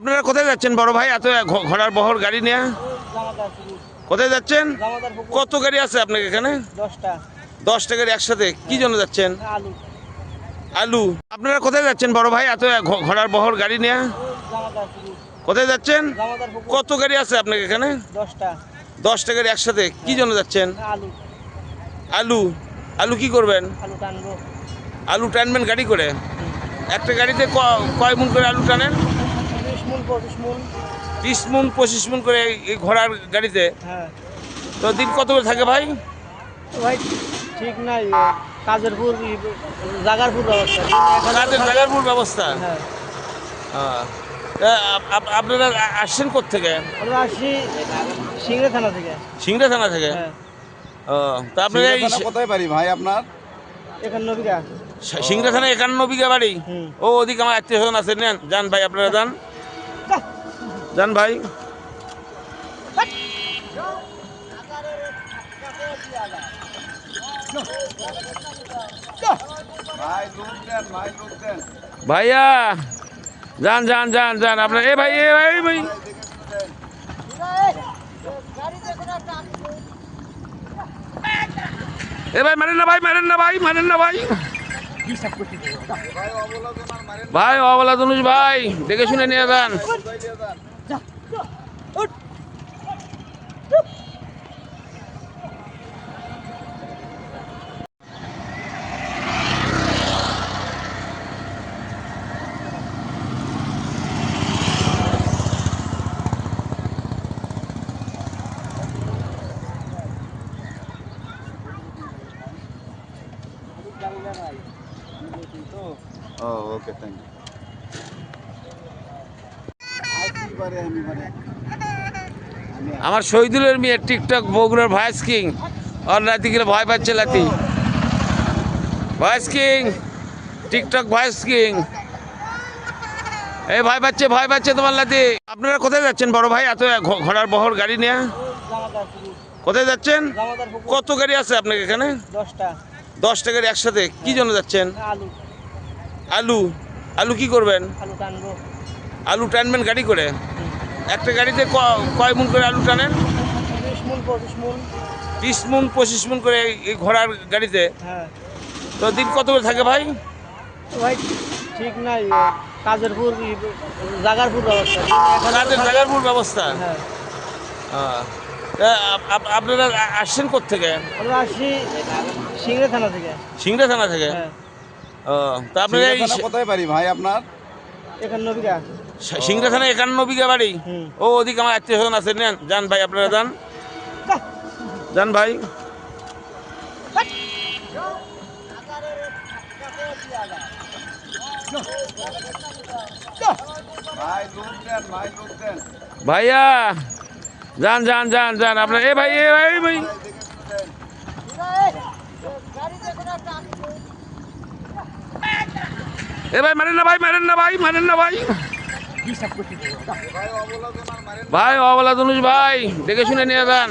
আপনারা কোথায় যাচ্ছেন বড় ভাই? এত ঘোড়ার বহর গাড়ি নিয়ে? কোথায় যাচ্ছেন? কত গাড়ি আছে আপনাকে এখানে? দশটা। গাড়ি একসাথে? কি জন্য যাচ্ছেন? আলু। আলু। আপনারা কোথায় যাচ্ছেন বড় ভাই? এত ঘোড়ার বহর গাড়ি নিয়ে? কোথায় যাচ্ছেন? কত গাড়ি আছে আপনাকে এখানে? দশটা। গাড়ি একসাথে? কি জন্য যাচ্ছেন? আলু। আলু। কি করবেন? আলু টানবেন গাড়ি করে? একটা গাড়িতে কয় মুন করে আলু টানেন? বিশ মন পঁচিশ মন। মুন মুন করে এই- ঘোড়ার গাড়িতে? হ্যাঁ। তো দিন কত করে থাকে ভাই? ভাই ঠিক নাই কাজের পুর জাগার পুর ব্যবস্থা। কাদের জায়গার ব্যবস্থা? হ্যাঁ। আপ- আপনারা আসছেন থেকে আমরা আসছি সিংড়ে থানা থেকে। সিংড়া থানা থেকে? হ্যাঁ। ও তা আপনারা কোথায় বাড়ি ভাই আপনার? এখানে নবিকা সিংড়া থানা একান্ন বিঘা বাড়ি? ও ওদিকে আমার আত্মীয় স্বজন আছে নেন যান ভাই আপনারা যান। যান ভাই। ভাইয়া যান যান যান যান আপনার এ ভাই এ ভাই ভাই। এ ভাই, মারেন না ভাই, মারেন না ভাই, মারেন না ভাই। ভাই অবলা তনুজ ভাই, দেখে শুনে নিয়ে যান। ও ওকে থ্যাংক ইউ আমার শহীদুলের মেয়ে টিকটক বগুড়ার ভয়েস কিং আর রাতি গেলে ভয় পাচ্ছে লাতি voice king TikTok voice king এই ভয় পাচ্ছে ভয় পাচ্ছে তোমার লাতি আপনারা কোথায় যাচ্ছেন বড় ভাই? এত ঘ- ঘোড়ার বহর গাড়ি নিয়ে? কোথায় যাচ্ছেন? কত গাড়ি আছে আপনাকে এখানে? দশটা। দশটা গাড়ি একসাথে কি জন্য যাচ্ছেন? আলু। আলু? কি করবেন? আলু টানবো। আলু টানবেন গাড়ি করে? একটা গাড়িতে কয় মুন করে আলু টানেন? বিশ মন পঁচিশ মন। মুন মুন করে এই- ঘোড়ার গাড়িতে? হ্যাঁ। তো দিন কত করে থাকে ভাই? ভাই ঠিক নাই। কাজের পুর জাগার পুর ব্যবস্থা। জায়গার ব্যবস্থা? হ্যাঁ। আপনারা আসছেন থেকে আমরা আসছি সিংড়ে থানা থেকে। সিংড়া থানা থেকে? হ্যাঁ। ও তা আপনারা এই সিংড়াখানা কোথায় বাড়ি ভাই আপনার? এখানে নবিকা সিংড়া থানা একান্ন বিঘা বাড়ি? ও ওদিকে আমার আত্মীয় স্বজন আছে নেন যান ভাই আপনারা যান। যান ভাই। ভাইয়া যান যান যান যান, আপনার এ ভাই এ ভাই ভাই। এ ভাই, মারেন না ভাই, মারেন না ভাই, মারেন না ভাই। ভাই, অবলা ধনুষ ভাই, দেখে শুনে নিয়ে যান।